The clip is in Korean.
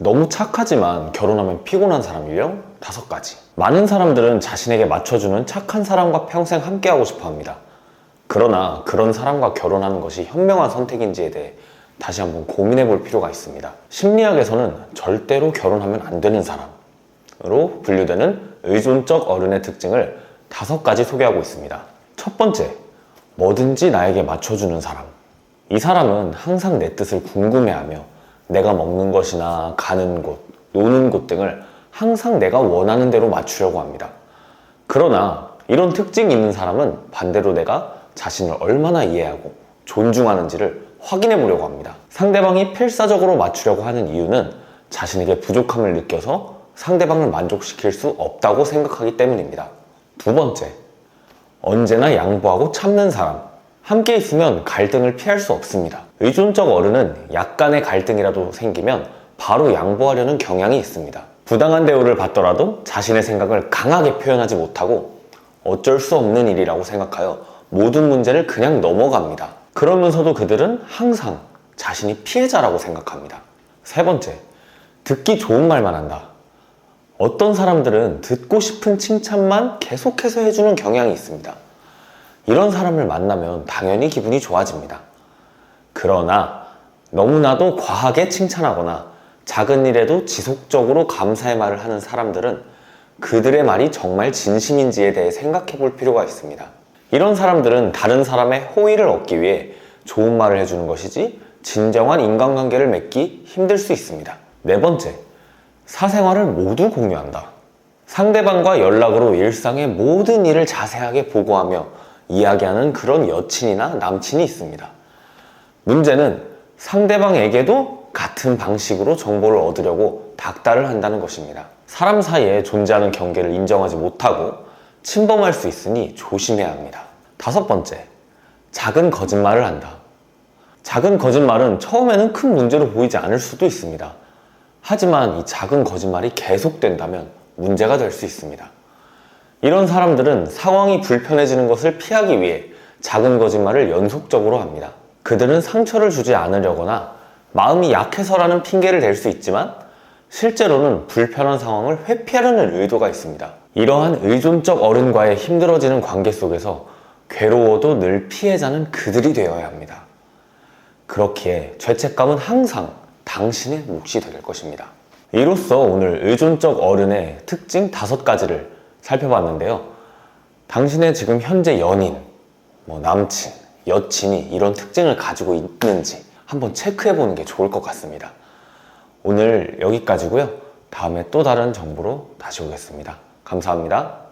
너무 착하지만 결혼하면 피곤한 사람 유형 다섯 가지. 많은 사람들은 자신에게 맞춰주는 착한 사람과 평생 함께하고 싶어 합니다. 그러나 그런 사람과 결혼하는 것이 현명한 선택인지에 대해 다시 한번 고민해 볼 필요가 있습니다. 심리학에서는 절대로 결혼하면 안 되는 사람으로 분류되는 의존적 어른의 특징을 다섯 가지 소개하고 있습니다. 첫 번째, 뭐든지 나에게 맞춰주는 사람. 이 사람은 항상 내 뜻을 궁금해하며 내가 먹는 것이나 가는 곳, 노는 곳 등을 항상 내가 원하는 대로 맞추려고 합니다. 그러나 이런 특징이 있는 사람은 반대로 내가 자신을 얼마나 이해하고 존중하는지를 확인해 보려고 합니다. 상대방이 필사적으로 맞추려고 하는 이유는 자신에게 부족함을 느껴서 상대방을 만족시킬 수 없다고 생각하기 때문입니다. 두 번째, 언제나 양보하고 참는 사람. 함께 있으면 갈등을 피할 수 없습니다. 의존적 어른은 약간의 갈등이라도 생기면 바로 양보하려는 경향이 있습니다. 부당한 대우를 받더라도 자신의 생각을 강하게 표현하지 못하고 어쩔 수 없는 일이라고 생각하여 모든 문제를 그냥 넘어갑니다. 그러면서도 그들은 항상 자신이 피해자라고 생각합니다. 세 번째, 듣기 좋은 말만 한다. 어떤 사람들은 듣고 싶은 칭찬만 계속해서 해주는 경향이 있습니다. 이런 사람을 만나면 당연히 기분이 좋아집니다. 그러나 너무나도 과하게 칭찬하거나 작은 일에도 지속적으로 감사의 말을 하는 사람들은 그들의 말이 정말 진심인지에 대해 생각해 볼 필요가 있습니다. 이런 사람들은 다른 사람의 호의를 얻기 위해 좋은 말을 해주는 것이지 진정한 인간관계를 맺기 힘들 수 있습니다. 네 번째, 사생활을 모두 공유한다. 상대방과 연락으로 일상의 모든 일을 자세하게 보고하며 이야기하는 그런 여친이나 남친이 있습니다. 문제는 상대방에게도 같은 방식으로 정보를 얻으려고 닥달을 한다는 것입니다. 사람 사이에 존재하는 경계를 인정하지 못하고 침범할 수 있으니 조심해야 합니다. 다섯 번째, 작은 거짓말을 한다. 작은 거짓말은 처음에는 큰 문제로 보이지 않을 수도 있습니다. 하지만 이 작은 거짓말이 계속된다면 문제가 될 수 있습니다. 이런 사람들은 상황이 불편해지는 것을 피하기 위해 작은 거짓말을 연속적으로 합니다. 그들은 상처를 주지 않으려거나 마음이 약해서라는 핑계를 댈 수 있지만 실제로는 불편한 상황을 회피하려는 의도가 있습니다. 이러한 의존적 어른과의 힘들어지는 관계 속에서 괴로워도 늘 피해자는 그들이 되어야 합니다. 그렇기에 죄책감은 항상 당신의 몫이 될 것입니다. 이로써 오늘 의존적 어른의 특징 다섯 가지를 살펴봤는데요. 당신의 지금 현재 연인, 뭐 남친, 여친이 이런 특징을 가지고 있는지 한번 체크해 보는 게 좋을 것 같습니다. 오늘 여기까지고요. 다음에 또 다른 정보로 다시 오겠습니다. 감사합니다.